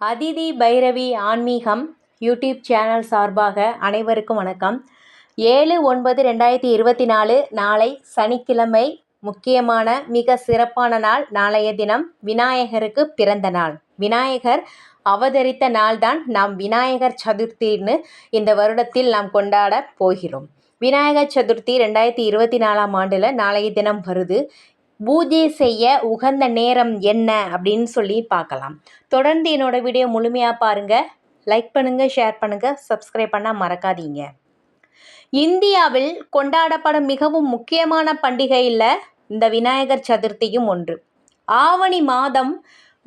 அதிதி பைரவி ஆன்மீகம் YouTube channel சார்பாக அனைவருக்கும் வணக்கம். ஏழு ஒன்பது ரெண்டாயிரத்தி இருபத்தி நாலு நாளை சனிக்கிழமை முக்கியமான மிக சிறப்பான நாள் நாளைய தினம் விநாயகருக்கு பிறந்த நாள். விநாயகர் அவதரித்த நாள்தான் நாம் விநாயகர் சதுர்த்தின்னு இந்த வருடத்தில் நாம் கொண்டாட போகிறோம். விநாயகர் சதுர்த்தி ரெண்டாயிரத்தி இருபத்தி நாலாம் ஆண்டில் நாளைய தினம் வருது. பூஜை செய்ய உகந்த நேரம் என்ன அப்படின்னு சொல்லி பார்க்கலாம். தொடர்ந்து என்னோடய வீடியோ முழுமையாக பாருங்கள் லைக் பண்ணுங்கள் ஷேர் பண்ணுங்கள் சப்ஸ்கிரைப் பண்ண மறக்காதீங்க. இந்தியாவில் கொண்டாடப்படும் மிகவும் முக்கியமான பண்டிகையில் இந்த விநாயகர் சதுர்த்தியும் ஒன்று. ஆவணி மாதம்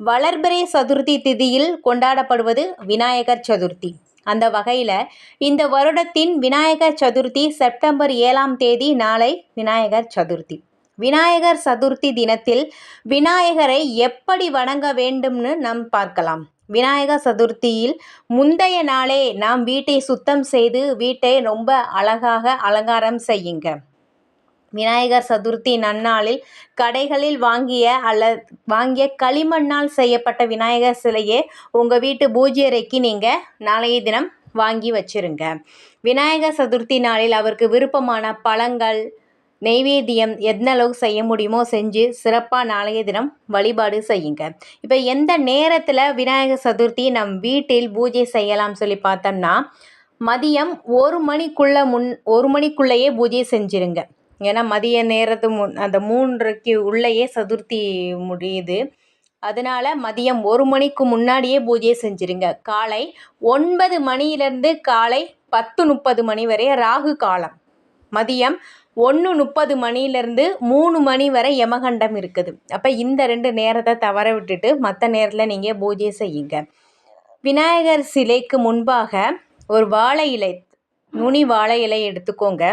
வளர்பிறை சதுர்த்தி திதியில் கொண்டாடப்படுவது விநாயகர் சதுர்த்தி. அந்த வகையில் இந்த வருடத்தின் விநாயகர் சதுர்த்தி செப்டம்பர் ஏழாம் தேதி நாளை விநாயகர் சதுர்த்தி. விநாயகர் சதுர்த்தி தினத்தில் விநாயகரை எப்படி வணங்க வேண்டும்னு நாம் பார்க்கலாம். விநாயகர் சதுர்த்தியில் முந்தைய நாளே நாம் வீட்டை சுத்தம் செய்து வீட்டை ரொம்ப அழகாக அலங்காரம் செய்யுங்க. விநாயகர் சதுர்த்தி நன்னாளில் கடைகளில் வாங்கிய அல்ல வாங்கிய களிமண்ணால் செய்யப்பட்ட விநாயகர் சிலையை உங்கள் வீட்டு பூஜை அறைக்கு நீங்கள் நாளைய தினம் வாங்கி வச்சுருங்க. விநாயகர் சதுர்த்தி நாளில் அவருக்கு விருப்பமான பழங்கள் நெய்வேத்தியம் எந்த அளவுக்கு செய்ய முடியுமோ செஞ்சு சிறப்பாக நாளைய தினம் வழிபாடு செய்யுங்க. இப்போ எந்த நேரத்தில் விநாயகர் சதுர்த்தி நம் வீட்டில் பூஜை செய்யலாம் சொல்லி பார்த்தோம்னா மதியம் ஒரு மணிக்குள்ளே முன் ஒரு மணிக்குள்ளேயே பூஜை செஞ்சுருங்க. ஏன்னா மதிய நேரத்து முன் அந்த மூன்றுக்கு உள்ளேயே சதுர்த்தி முடியுது. அதனால் மதியம் ஒரு மணிக்கு முன்னாடியே பூஜை செஞ்சுருங்க. காலை ஒன்பது மணியிலேருந்து காலை பத்து முப்பது மணி வரை ராகு காலம். மதியம் ஒன்று முப்பது மணிலேருந்து மூணு மணி வரை யமகண்டம் இருக்குது. அப்போ இந்த ரெண்டு நேரத்தை தவற விட்டுட்டு மற்ற நேரத்தில் நீங்கள் பூஜை செய்யுங்க. விநாயகர் சிலைக்கு முன்பாக ஒரு வாழை இலை நுனி வாழை இலை எடுத்துக்கோங்க.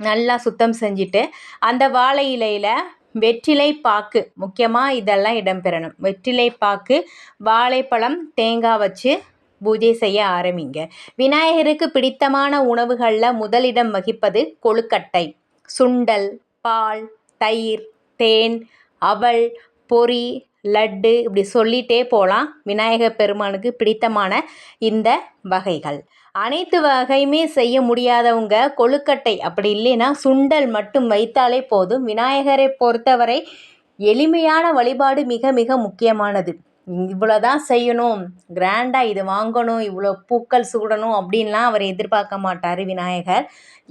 நல்லா சுத்தம் செஞ்சுட்டு அந்த வாழை இலையில் வெற்றிலை பாக்கு முக்கியமாக இதெல்லாம் இடம்பெறணும். வெற்றிலை பாக்கு வாழைப்பழம் தேங்காய் வச்சு பூஜை செய்ய ஆரம்பிங்க. விநாயகருக்கு பிடித்தமான உணவுகளில் முதலிடம் வகிப்பது கொழுக்கட்டை. சுண்டல் பால் தயிர் தேன் அவல் பொரி லட்டு இப்படி சொல்லிகிட்டே போகலாம் விநாயகர் பெருமானுக்கு பிடித்தமான இந்த வகைகள். அனைத்து வகையுமே செய்ய முடியாதவங்க கொழுக்கட்டை அப்படி இல்லைன்னா சுண்டல் மட்டும் வைத்தாலே போதும். விநாயகரை பொறுத்தவரை எளிமையான வழிபாடு மிக மிக முக்கியமானது. இவ்வளோ தான் செய்யணும். கிராண்டாக இது வாங்கணும். இவ்வளோ பூக்கள் சூடணும் அப்படின்லாம் அவர் எதிர்பார்க்க மாட்டார் விநாயகர்.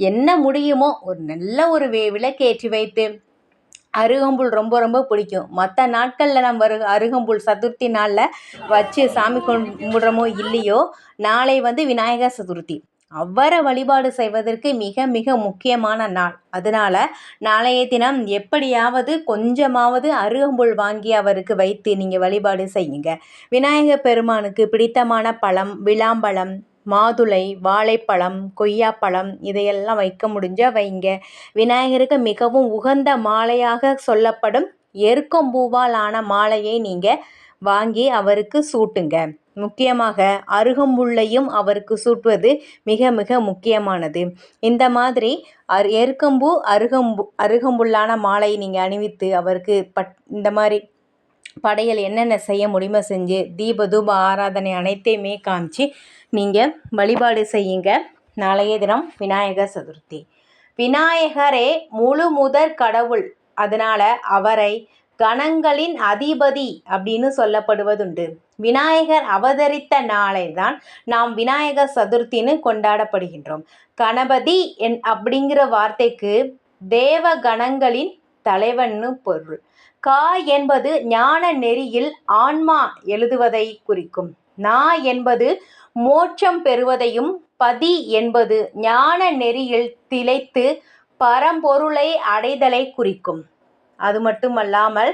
என்ன முடியுமோ ஒரு நல்ல ஒரு வே விளக்கேற்றி வைத்து அருகம்புல் ரொம்ப ரொம்ப பிடிக்கும். மற்ற நாட்களில் நம்ம அரு அருகம்புல் சதுர்த்தி நாளில் வச்சு சாமி கும்பிட்றமோ இல்லையோ நாளை வந்து விநாயகர் சதுர்த்தி. அவ்வர வழிபாடு செய்வதற்கு மிக மிக முக்கியமான நாள். அதனால் நாளைய தினம் எப்படியாவது கொஞ்சமாவது அருகம்புல் வாங்கி அவருக்கு வைத்து நீங்கள் வழிபாடு செய்யுங்க. விநாயகர் பெருமானுக்கு பிடித்தமான பழம் விளாம்பழம் மாதுளை வாழைப்பழம் கொய்யாப்பழம் இதையெல்லாம் வைக்க முடிஞ்சால் வைங்க. விநாயகருக்கு மிகவும் உகந்த மாலையாக சொல்லப்படும் எருக்கம்பூவால் ஆன மாலையை நீங்கள் வாங்கி அவருக்கு சூட்டுங்க. முக்கியமாக அருகம்புல்லையும் அவருக்கு சூட்டுவது மிக மிக முக்கியமானது. இந்த மாதிரி அரு எருக்கம்பூ அருகம்பு அருகம்புல்லான மாலை நீங்கள் அணிவித்து அவருக்கு பட் இந்த மாதிரி படையல் என்னென்ன செய்ய முடியுமோ செஞ்சு தீப தூப ஆராதனை அனைத்தையுமே காமிச்சு நீங்கள் வழிபாடு செய்யுங்க. நாளைய தினம் விநாயகர் சதுர்த்தி. விநாயகரே முழு முதற் கடவுள். அதனால் அவரை கணங்களின் அதிபதி அப்படின்னு சொல்லப்படுவதுண்டு. விநாயகர் அவதரித்த நாளை தான் நாம் விநாயகர் சதுர்த்தின்னு கொண்டாடப்படுகின்றோம். கணபதி என் அப்படிங்கிற வார்த்தைக்கு தேவ கணங்களின் தலைவன்னு பொருள். கா என்பது ஞான நெறியில் ஆன்மா எழுதுவதை குறிக்கும். நா என்பது மோட்சம் பெறுவதையும் பதி என்பது ஞான நெறியில் திளைத்து பரம்பொருளை அடைதலை குறிக்கும். அது மட்டுமல்லாமல்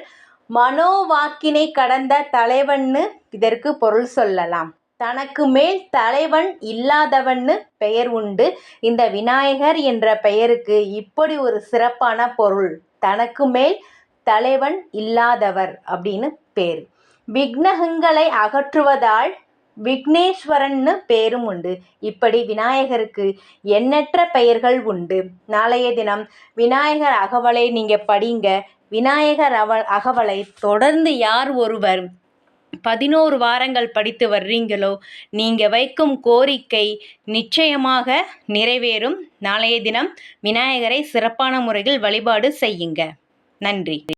மனோவாக்கினை கடந்த தலைவன்னு இதற்கு பொருள் சொல்லலாம். தனக்கு மேல் தலைவன் இல்லாதவன்னு பெயர் உண்டு. இந்த விநாயகர் என்ற பெயருக்கு இப்படி ஒரு சிறப்பான பொருள். தனக்கு மேல் தலைவன் இல்லாதவர் அப்படின்னு பேர். விக்னகங்களை அகற்றுவதால் விக்னேஸ்வரன்னு பேரும் உண்டு. இப்படி விநாயகருக்கு எண்ணற்ற பெயர்கள் உண்டு. நாளைய தினம் விநாயகர் அகவலை நீங்கள் படிங்க. விநாயகர் அவ அகவலை தொடர்ந்து யார் ஒருவர் பதினோரு வாரங்கள் படித்து வர்றீங்களோ நீங்கள் வைக்கும் கோரிக்கை நிச்சயமாக நிறைவேறும். நாளைய தினம் விநாயகரை சிறப்பான முறையில் வழிபாடு செய்யுங்க. நன்றி.